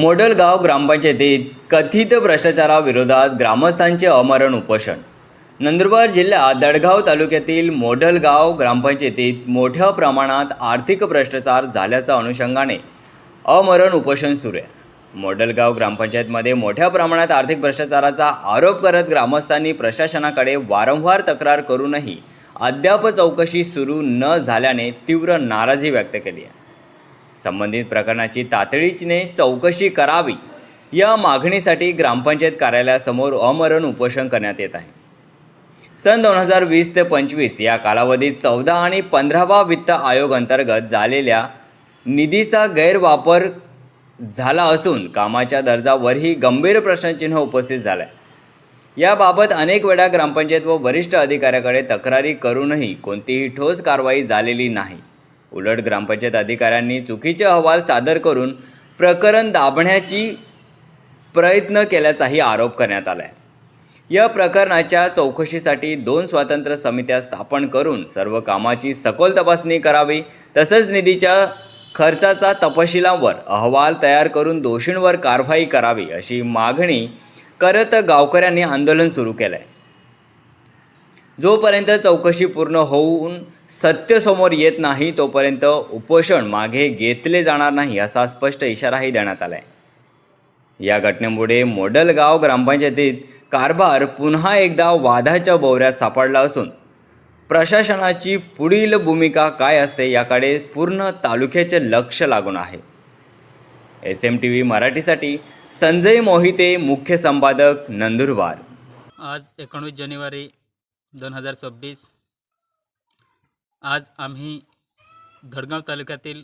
मोडलगाव ग्रामपंचायतीत कथित भ्रष्टाचाराविरोधात ग्रामस्थांचे अमरण उपोषण. नंदुरबार जिल्ह्यात दडगाव तालुक्यातील मोडलगाव ग्रामपंचायतीत मोठ्या प्रमाणात आर्थिक भ्रष्टाचार झाल्याच्या अनुषंगाने अमरण उपोषण सुरू आहे. मोडलगाव ग्रामपंचायतमध्ये मोठ्या प्रमाणात आर्थिक भ्रष्टाचाराचा आरोप करत ग्रामस्थांनी प्रशासनाकडे वारंवार तक्रार करूनही अद्याप चौकशी सुरू न झाल्याने तीव्र नाराजी व्यक्त केली आहे. संबंधित प्रकरणाची तातडीने चौकशी करावी या मागणीसाठी ग्रामपंचायत कार्यालयासमोर अमरण उपोषण करण्यात येत आहे. सन दोन हजार वीस ते पंचवीस या कालावधीत चौदा आणि पंधरावा वित्त आयोग अंतर्गत झालेल्या निधीचा गैरवापर झाला असून कामाच्या दर्जावरही गंभीर प्रश्नचिन्ह उपस्थित झालं आहे याबाबत अनेक वेळा ग्रामपंचायत व वरिष्ठ अधिकाऱ्याकडे तक्रारी करूनही कोणतीही ठोस कारवाई झालेली नाही. उलट ग्रामपंचायत अधिकाऱ्यांनी चुकीचे अहवाल सादर करून प्रकरण दाबण्याची प्रयत्न केल्याचाही आरोप करण्यात आला आहे या प्रकरणाच्या चौकशीसाठी दोन स्वातंत्र्य समित्या स्थापन करून सर्व कामाची सखोल तपासणी करावी तसंच निधीच्या खर्चाचा तपशिलांवर अहवाल तयार करून दोषींवर कारवाई करावी अशी मागणी करत गावकऱ्यांनी आंदोलन सुरू केलं आहे जोपर्यंत चौकशी पूर्ण होऊन सत्य समोर येत नाही तोपर्यंत उपोषण मागे घेतले जाणार नाही असा स्पष्ट इशाराही देण्यात आला आहे या घटनेमुळे मोडलगाव ग्रामपंचायतीत कारभार पुन्हा एकदा वादाच्या बोवऱ्यात सापडला असून प्रशासनाची पुढील भूमिका काय असते याकडे पूर्ण तालुक्याचे लक्ष लागून आहे. एस एम टी व्ही मराठीसाठी संजय मोहिते मुख्य संपादक नंदुरबार. आज एकोणीस जानेवारी दोन हजार सव्वीस आज आम्ही धडगाव तालुक्यातील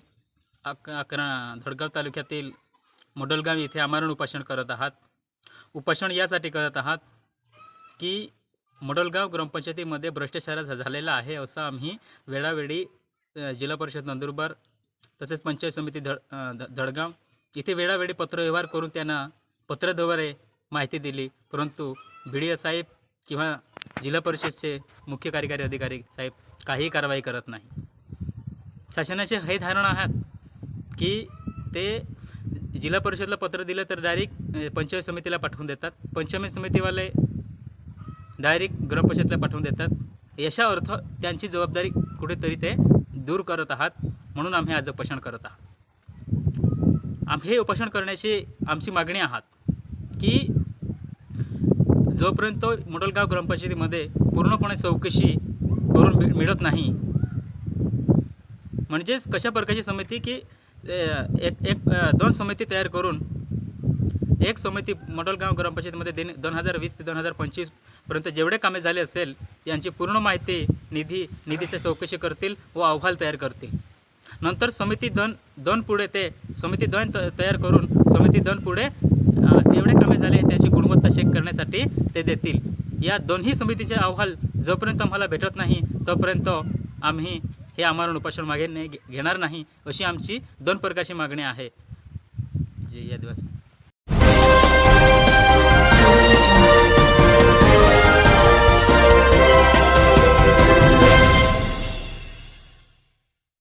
अक अकरा धडगाव तालुक्यातील मोडलगाव येथे आमरण उपोषण करत आहात. उपोषण यासाठी करत आहात की मोडलगाव ग्रामपंचायतीमध्ये भ्रष्टाचार झालेला आहे असं आम्ही वेळावेळी जिल्हा परिषद नंदुरबार तसेच पंचायत समिती धड धडगाव इथे वेळावेळी पत्रव्यवहार करून त्यांना पत्रद्वारे माहिती दिली. परंतु बी डी साहेब किंवा जिल्हा परिषदचे मुख्य कार्यकारी अधिकारी साहेब काहीही कारवाई करत नाही. शासनाचे हे धारणा आहात की ते जिल्हा परिषदला पत्र दिलं तर डायरेक्ट पंचायत समितीला पाठवून देतात. पंचायत समितीवाले डायरेक्ट ग्रामपंचायतला पाठवून देतात. याचा अर्थ त्यांची जबाबदारी कुठेतरी ते दूर करत आहात म्हणून आम्ही आज उपोषण करत आहात. आम्ही हे उपोषण करण्याची आमची मागणी आहात की जोपर्यंत मोडलगाव ग्रामपंचायतीमध्ये पूर्णपणे चौकशी करून मि- मिळत नाही म्हणजेच कशा प्रकारची समिती की एक एक दोन समिती तयार करून एक समिती मडलगाव ग्रामपंचायतीमध्ये देणे दोन हजार वीस ते दोन हजार पंचवीसपर्यंत जेवढे कामे झाले असेल यांची पूर्ण माहिती निधी निधीचे चौकशी करतील व अहवाल तयार करतील. नंतर समिती दोन दोन पुढे ते समिती दोन त तयार करून समिती दोन पुढे जेवढे कामे झाले त्यांची गुणवत्ता चेक करण्यासाठी ते देतील. या दोन्ही समितीचे अहवाल जोपर्यंत आम्हाला भेटत नाही तोपर्यंत आम्ही हे आमरण उपासन मागे नाही घे- घेणार नाही अशी आमची दोन प्रकारची मागणी आहे. जे या दिवस